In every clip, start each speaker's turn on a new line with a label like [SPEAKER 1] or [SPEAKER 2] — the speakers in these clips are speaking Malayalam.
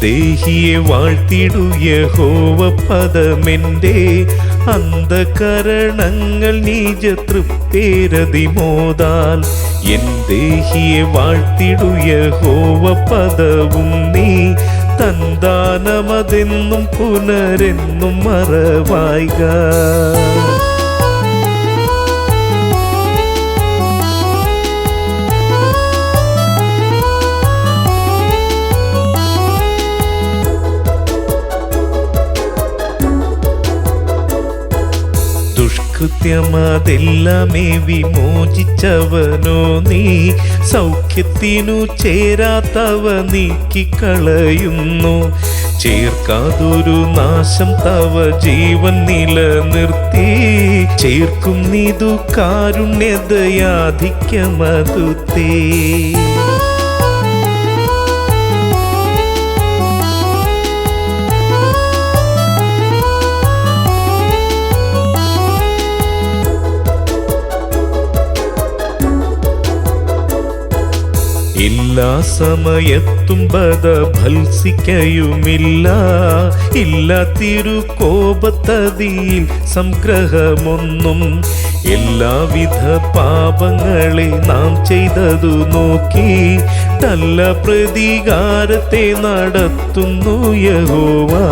[SPEAKER 1] ദേഹിയെ വാഴ്ത്തിടു യഹോവ പദമെന്റെ അന്ധകരണങ്ങൾ നീജ തൃപ്പേരതിമോദാൽ എൻ ദേഹിയെ വാഴ്ത്തിടു പദവും നീ തന്താനമതെന്നും പുനരെന്നും മറവായിക. ദുഷ്കൃത്യമതെല്ലാമേ വിമോചിച്ചവനോ നീ? സൗഖ്യത്തിനു ചേരാത്തവ നീക്കിക്കളയുന്നു. ചേർക്കാതൊരു നാശം തവ ജീവൻ നിലനിർത്തി. ചേർക്കും നീതു കാരുണ്യതയാധിക്യമതുത്തേ എല്ലാ സമയത്തും ബദ ഭത്സിക്കയുമില്ല ഇല്ല തിരുകോപത്തതിയിൽ സംഗ്രഹമൊന്നും. എല്ലാവിധ പാപങ്ങളെ നാം ചെയ്തതു നോക്കി. നല്ല പ്രതികാരത്തെ നടത്തുന്നു യഹോവാ.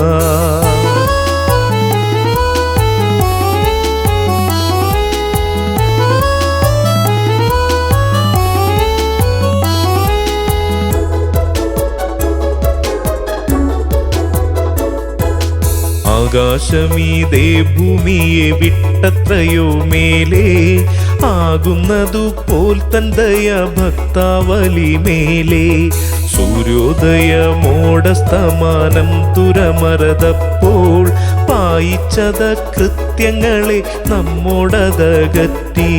[SPEAKER 1] ആകാശമീതേ ഭൂമിയെ വിട്ടത്രയോ മേലേ? ആകുന്നതു പോൽ തന്തയ ഭക്താവലി മേലേ. സൂര്യോദയമോടസ്തമാനം തുരമറതപ്പോൾ പായിച്ചത കൃത്യങ്ങളെ നമ്മോടതകറ്റി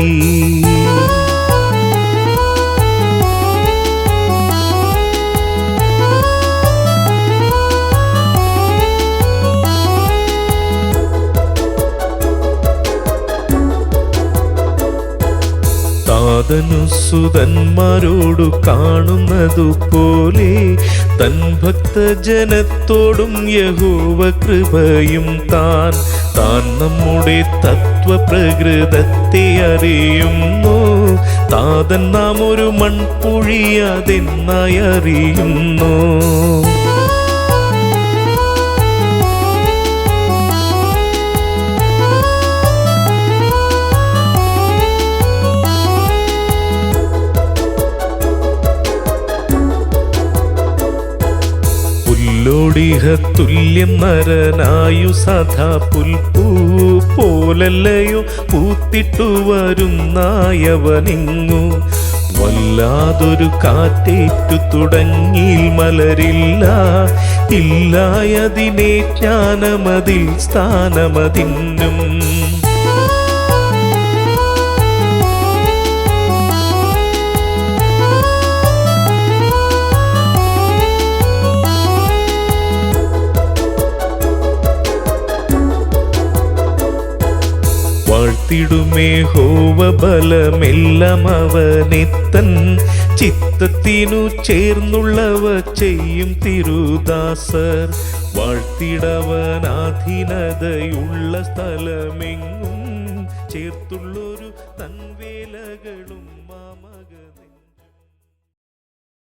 [SPEAKER 1] താതനു സുതന്മാരോടു കാണുന്നതു പോലെ തൻ ഭക്തജനത്തോടും യഹോവ കൃപയും താൻ. താൻ നമ്മുടെ തത്വപ്രകൃതത്തെ അറിയുന്നു. താതൻ നാം ഒരു മൺപുഴിയാതെന്നായി അറിയുന്നു. പുല്ലോടിഹ തുല്യം നരനായു സദാ പുൽപ്പൂ പോലല്ലയോ പൂത്തിട്ടു വരുന്നായവനിങ്ങു വല്ലാതൊരു കാറ്റേറ്റു തുടങ്ങി മലരില്ല. ഇല്ലായതിനെ ജ്ഞാനമതിൽ സ്ഥാനമതിന്നും. വാഴ്ത്തിടുമേ ഹോവ ബലമെല്ലാം അവനെത്തൻ ചിത്തത്തിനു ചേർന്നുള്ളവ ചെയ്യും തിരുദാസർ. വാഴ്ത്തിടവനാധീനതയുള്ള സ്ഥലമെങ്ങും ചേർത്തുള്ളൊരു തൻവേലകളും മാമക